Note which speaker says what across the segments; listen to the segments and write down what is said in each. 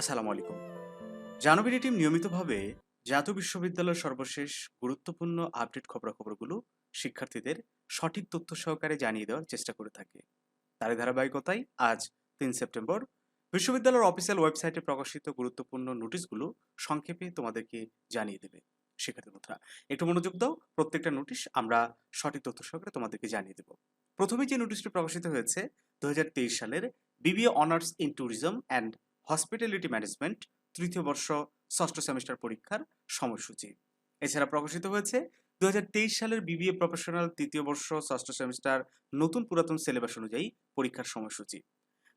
Speaker 1: আসসালামু আলাইকুম। জানবিডি টিম নিয়মিতভাবে জাতীয় বিশ্ববিদ্যালয়ের সর্বশেষ গুরুত্বপূর্ণ আপডেট খবরাখবরগুলো শিক্ষার্থীদের সঠিক তথ্য সহকারে জানিয়ে দেওয়ার চেষ্টা করে থাকে। তারই ধারাবাহিকতায় আজ তিন সেপ্টেম্বর বিশ্ববিদ্যালয়ের অফিসিয়াল ওয়েবসাইটে প্রকাশিত গুরুত্বপূর্ণ নোটিশগুলো সংক্ষেপে তোমাদেরকে জানিয়ে দেবে। শিক্ষার্থী বন্ধুরা, একটু মনোযোগ দাও, প্রত্যেকটা নোটিশ আমরা সঠিক তথ্য সহকারে তোমাদেরকে জানিয়ে দেব। প্রথমে যে নোটিশটি প্রকাশিত হয়েছে দু হাজার তেইশ সালের BBA honours in tourism and hospitality management, তৃতীয় বর্ষ, ষষ্ঠ সেমিস্টার পরীক্ষার সময়সূচি। এছাড়া প্রকাশিত হয়েছে দু হাজার তেইশ সালের বিবিএ প্রফেশনাল তৃতীয় বর্ষ, ষষ্ঠ সেমিস্টার নতুন পুরাতন সিলেবাস অনুযায়ী পরীক্ষার সময়সূচি।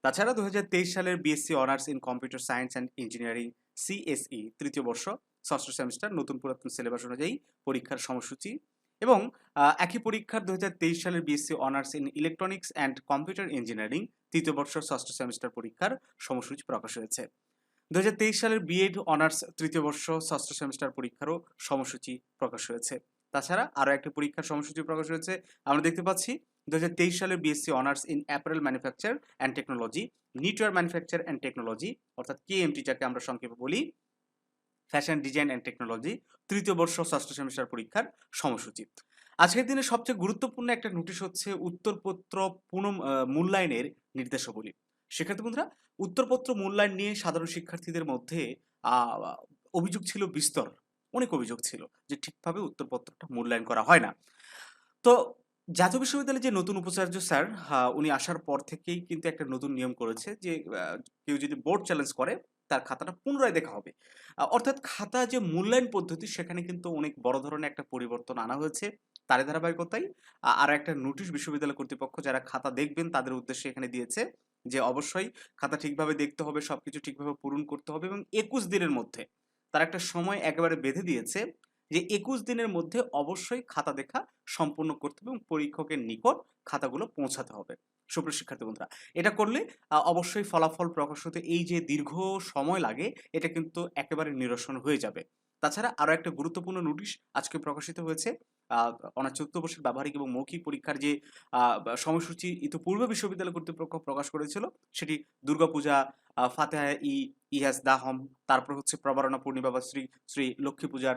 Speaker 1: তাছাড়া দু হাজার তেইশ সালের BSc honours in computer science and engineering, CSE, তৃতীয় বর্ষ, ষষ্ঠ সেমিস্টার নতুন পুরাতন সিলেবাস অনুযায়ী পরীক্ষার সময়সূচি এবং একই পরীক্ষার দু হাজার তেইশ সালের BSc honours in electronics and computer engineering তৃতীয় বর্ষ ষষ্ঠ সেমিস্টার পরীক্ষার সময়সূচি প্রকাশ হয়েছে। দু হাজার তেইশ সালের বিএড অনার্স তৃতীয় বর্ষ ষষ্ঠ সেমিস্টার পরীক্ষারও সময়সূচি প্রকাশ হয়েছে। তাছাড়া আরও একটি পরীক্ষার সময়সূচি প্রকাশ হয়েছে। আমরা দেখতে পাচ্ছি দুই হাজার তেইশ সালের BSc honours in apparel manufacture and technology knitwear manufacture and technology অর্থাৎ কেএমটি যাকে আমরা সংক্ষেপে বলি ফ্যাশন ডিজাইন অ্যান্ড টেকনোলজি তৃতীয় বর্ষ ষষ্ঠ সেমিস্টার পরীক্ষার সময়সূচি। আজকের দিনে সবচেয়ে গুরুত্বপূর্ণ একটা নোটিশ হচ্ছে উত্তরপত্র পুনঃ মূল্যায়নের নির্দেশাবলী। শিক্ষার্থী বন্ধুরা, উত্তরপত্র মূল্যায়ন নিয়ে সাধারণ শিক্ষার্থীদের মধ্যে অভিযোগ ছিল বিস্তর। অনেক অভিযোগ ছিল যে ঠিকভাবে উত্তরপত্রটা মূল্যায়ন করা হয় না। তো জাতীয় বিশ্ববিদ্যালয়ের যে নতুন উপাচার্য স্যার উনি আসার পর থেকেই কিন্তু একটা নতুন নিয়ম করেছে যে কেউ যদি বোর্ড চ্যালেঞ্জ করে, তার খাতাটা পুনরায় দেখা হবে। অর্থাৎ খাতা যে মূল্যায়ন পদ্ধতি, সেখানে কিন্তু অনেক বড় ধরনের একটা পরিবর্তন আনা হয়েছে। তারই ধারাবাহিকতাই আর একটা নোটিশ বিশ্ববিদ্যালয় কর্তৃপক্ষ যারা খাতা দেখবেন তাদের উদ্দেশ্যে এখানে দিয়েছে যে অবশ্যই খাতা ঠিকভাবে দেখতে হবে, সবকিছু ঠিকভাবে পূরণ করতে হবে এবং একুশ দিনের মধ্যে তার একটা সময় একেবারে বেঁধে দিয়েছে যে একুশ দিনের মধ্যে অবশ্যই খাতা দেখা সম্পূর্ণ করতে হবে এবং পরীক্ষকের নিকট খাতাগুলো পৌঁছাতে হবে। সুপ্রিয় শিক্ষার্থী বন্ধুরা, এটা করলে অবশ্যই ফলাফল প্রকাশ হতে এই যে দীর্ঘ সময় লাগে, এটা কিন্তু একেবারে নিরসন হয়ে যাবে। তাছাড়া আরও একটা গুরুত্বপূর্ণ নোটিশ আজকে প্রকাশিত হয়েছে। অনার্স চতুর্থ বর্ষের ব্যবহারিক এবং মৌখিক পরীক্ষার যে সময়সূচি ইতিপূর্বে বিশ্ববিদ্যালয় কর্তৃপক্ষ প্রকাশ করেছিল, সেটি দুর্গাপূজা ফাতেহা ই ইহাস দাহম, তারপর হচ্ছে প্রবারণা পূর্ণিমা বা শ্রী শ্রী লক্ষ্মী পূজার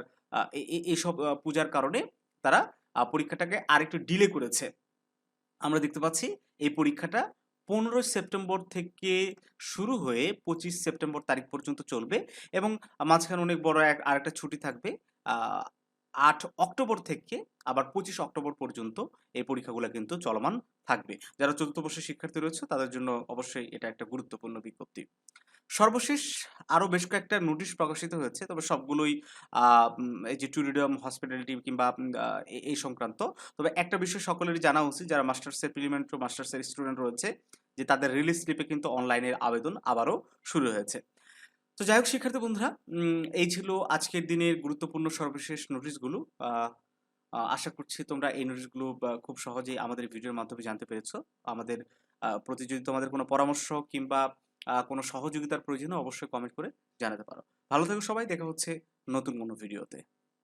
Speaker 1: এইসব পূজার কারণে তারা পরীক্ষাটাকে আরেকটু ডিলে করেছে। আমরা দেখতে পাচ্ছি এই পরীক্ষাটা পনেরোই সেপ্টেম্বর থেকে শুরু হয়ে পঁচিশ সেপ্টেম্বর তারিখ পর্যন্ত চলবে এবং মাঝখানে অনেক বড় এক আরেকটা ছুটি থাকবে আট অক্টোবর থেকে আবার পঁচিশ অক্টোবর পর্যন্ত এই পরীক্ষাগুলো কিন্তু চলমান থাকবে। যারা চতুর্থ বর্ষের শিক্ষার্থী রয়েছে, তাদের জন্য অবশ্যই এটা একটা গুরুত্বপূর্ণ বিজ্ঞপ্তি। সর্বশেষ আরও বেশ কয়েকটা নোটিশ প্রকাশিত হয়েছে, তবে সবগুলোই এই যে ট্যুরিজম হসপিটালিটি কিংবা এই সংক্রান্ত। তবে একটা বিষয় সকলেরই জানা উচিত, যারা মাস্টার্সের প্রিলিমিনারি, মাস্টার্সের স্টুডেন্ট রয়েছে, যে তাদের রিলিজ স্লিপে কিন্তু অনলাইনের আবেদন আবারও শুরু হয়েছে। তো যাই হোক, শিক্ষার্থী বন্ধুরা এই ছিল আজকের দিনের গুরুত্বপূর্ণ সর্বশেষ নোটিশগুলো আশা করছি তোমরা এই নোটিশগুলো খুব সহজেই আমাদের ভিডিওর মাধ্যমে জানতে পেরেছ। আমাদের প্রতি যদি তোমাদের কোনো পরামর্শ কিংবা কোনো সহযোগিতার প্রয়োজন অবশ্যই কমেন্ট করে জানাতে পারো। ভালো থেকো সবাই, দেখা হচ্ছে নতুন কোনো ভিডিওতে